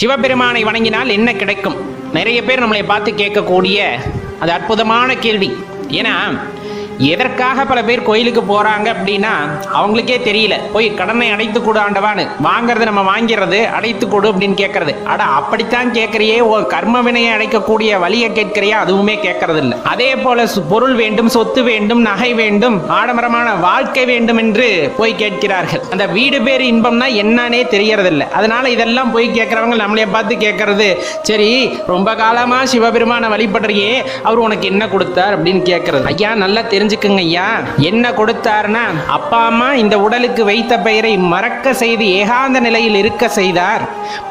சிவபெருமானை வணங்கினால் என்ன கிடைக்கும்? நிறைய பேர் நம்மளை பார்த்து கேட்கக்கூடிய அது அற்புதமான கேள்வி. ஏன்னா எதற்காக பல பேர் கோயிலுக்கு போறாங்க அப்படின்னா அவங்களுக்கே தெரியல. போய் கடனை அடைத்து கொடு ஆண்டவான்னு. வாங்குறது நம்ம வாங்கிறது அடைத்து கொடு அப்படின்னு கேட்கறது அட அப்படித்தான் கேட்கறியே ஓ கர்ம வினையை அடைக்கக்கூடிய வழியை கேட்கிறியா? அதுவுமே கேட்கறது இல்லை அதே போல சு- பொருள் வேண்டும் சொத்து வேண்டும் நகை வேண்டும் ஆடம்பரமான வாழ்க்கை வேண்டும் என்று போய் கேட்கிறார்கள். அந்த வீடு பேர் இன்பம்னா என்னன்னே தெரியறதில்ல. அதனால இதெல்லாம் போய் கேட்கறவங்க நம்மளைய பார்த்து கேட்கறது சரி ரொம்ப காலமா சிவபெருமான வழிபடுறியே. அவர் உனக்கு என்ன கொடுத்தார்? அப்படின்னு கேட்கறது ஐயா நல்லா தெரிஞ்சுக்குங்க ஐயா. என்ன கொடுத்தார்னா அப்பா அம்மா இந்த உடலுக்கு வைத்த பெயரை மறக்க செய்து ஏகாந்த நிலையில் இருக்க செய்தார்.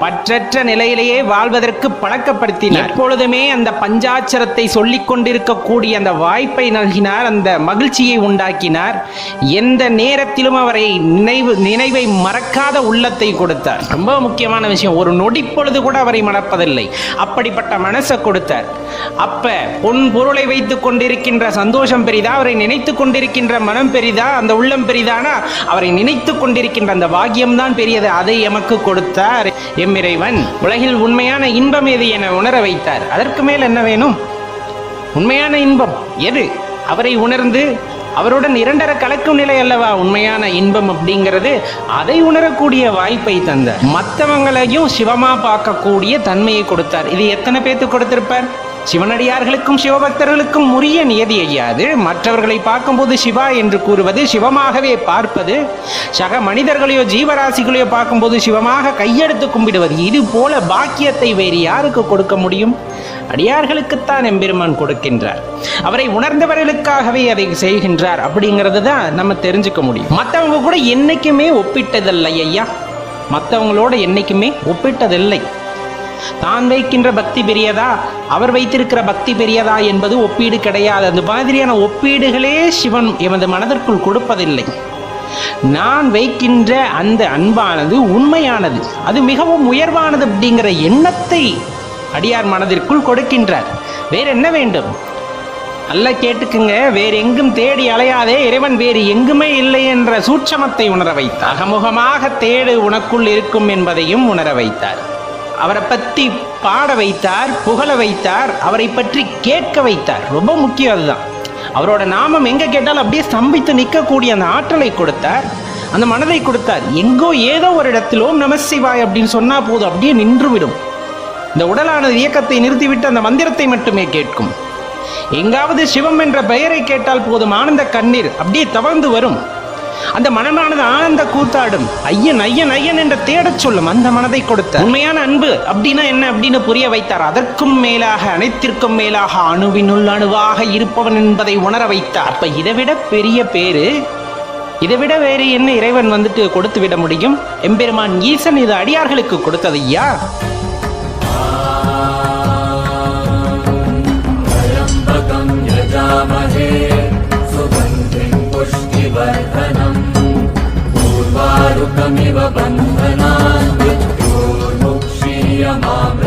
பற்றற்ற நிலையிலேயே வாழ்வதற்கு பழக்கப்படுத்தினார். எப்பொழுதுமே அந்த பஞ்சாட்சரத்தை சொல்லிக் கொண்டிருக்கக்கூடிய அந்த வாய்ப்பை நல்கினார் அந்த மகிழ்ச்சியை உண்டாக்கினார். எந்த நேரத்திலும் அவரை நினைவு நினைவை மறக்காத உள்ளத்தை கொடுத்தார். ரொம்ப முக்கியமான விஷயம் ஒரு நொடி பொழுது கூட அவரை மறப்பதில்லை அப்படிப்பட்ட மனசை கொடுத்தார். அப்ப பொன் பொருளை வைத்துக் கொண்டிருக்கின்ற சந்தோஷம் பெரிதா? அவரை நினைத்து கொண்டிருக்கின்ற மனம் பெரிதா? அந்த உள்ளம் பெரிதானா? அவரை நினைத்து கொண்டிருக்கின்ற அந்த பாக்கியம்தான் பெரியது. அதை எமக்கு கொடுத்தார் எம்மிறைவன். உலகில் உண்மையான இன்பம் எது என உணர வைத்தார். அதற்கு மேல் என்ன வேணும்? உண்மையான இன்பம் எது? அவரை உணர்ந்து அவருடன் இரண்டர கலக்கும் நிலை அல்லவா? உண்மையான இன்பம் அப்படிங்கிறது அதை உணரக்கூடிய வாய்ப்பை தந்தார். மற்றவங்களையும் சிவமா பார்க்கக்கூடிய தன்மையை கொடுத்தார். இது எத்தனை பேர்த்து கொடுத்திருப்பார்? சிவனடியார்களுக்கும் சிவபக்தர்களுக்கும் உரிய நியதி ஐயாது. மற்றவர்களை பார்க்கும்போது சிவா என்று கூறுவது சிவமாகவே பார்ப்பது சக மனிதர்களையோ ஜீவராசிகளையோ பார்க்கும்போது சிவமாக கையெடுத்து கும்பிடுவது இது போல பாக்கியத்தை வேறு யாருக்கு கொடுக்க முடியும்? அடியார்களுக்குத்தான் எம்பெருமான் கொடுக்கின்றார். அவரை உணர்ந்தவர்களுக்காகவே அதை செய்கின்றார் அப்படிங்கிறது தான் நம்ம தெரிஞ்சுக்க முடியும். மற்றவங்க கூட என்னைக்குமே ஒப்பிட்டதில்லை ஐயா. மற்றவங்களோட என்னைக்குமே ஒப்பிட்டதில்லை. தான் வைக்கின்ற பக்தி பெரியதா? அவர் வைத்திருக்கிற பக்தி பெரியதா என்பது ஒப்பீடு கிடையாது. அந்த மாதிரியான ஒப்பீடுகளே சிவன் எமது மனதிற்குள் கொடுப்பதில்லை. நான் வைக்கின்ற அந்த அன்பானது உண்மையானது. அது மிகவும் உயர்வானது அப்படிங்கிற எண்ணத்தை அடியார் மனதிற்குள் கொடுக்கின்றார். வேற என்ன வேண்டும்? நல்லா கேட்டுக்குங்க வேறு எங்கும் தேடி அலையாதே இறைவன் வேறு எங்குமே இல்லை என்ற சூட்சமத்தை உணர வைத்தார். அகமுகமாக தேடு உனக்குள் இருக்கும் என்பதையும் உணர வைத்தார். அவரை பற்றி பாட வைத்தார் புகழ வைத்தார் அவரை பற்றி கேட்க வைத்தார். ரொம்ப முக்கியம் அதுதான். அவரோட நாமம் எங்கே கேட்டாலும் அப்படியே ஸ்தம்பித்து நிற்கக்கூடிய அந்த ஆற்றலை கொடுத்தார். அந்த மனதை கொடுத்தார். எங்கோ ஏதோ ஒரு இடத்திலோ நமசிவாய் அப்படின்னு சொன்னால் போதும் அப்படியே நின்றுவிடும். இந்த உடலானது இயக்கத்தை நிறுத்திவிட்டு அந்த மந்திரத்தை மட்டுமே கேட்கும். எங்காவது சிவம் என்ற பெயரை கேட்டால் போதும் ஆனந்த கண்ணீர் அப்படியே தவழ்ந்து வரும். அந்த மனமானது ஆனந்த கூத்தாடும். ஐயன் ஐயன் ஐயன் என்ற தேடச் சொல்லும் அந்த மனதை கொடுத்த. உண்மையான அன்பு அப்படின்னா என்ன அப்படின்னு புரிய வைத்தார். அதற்கும் மேலாக அனைத்திற்கும் மேலாக அணுவினுள் அணுவாக இருப்பவன் என்பதை உணர வைத்தார். அப்ப இதை விட பெரிய பேரு இதை விட வேறு என்ன இறைவன் வந்துட்டு கொடுத்து விட முடியும்? எம்பெருமான் ஈசன் இது அடியார்களுக்கு கொடுத்தது ஐயா. Amém.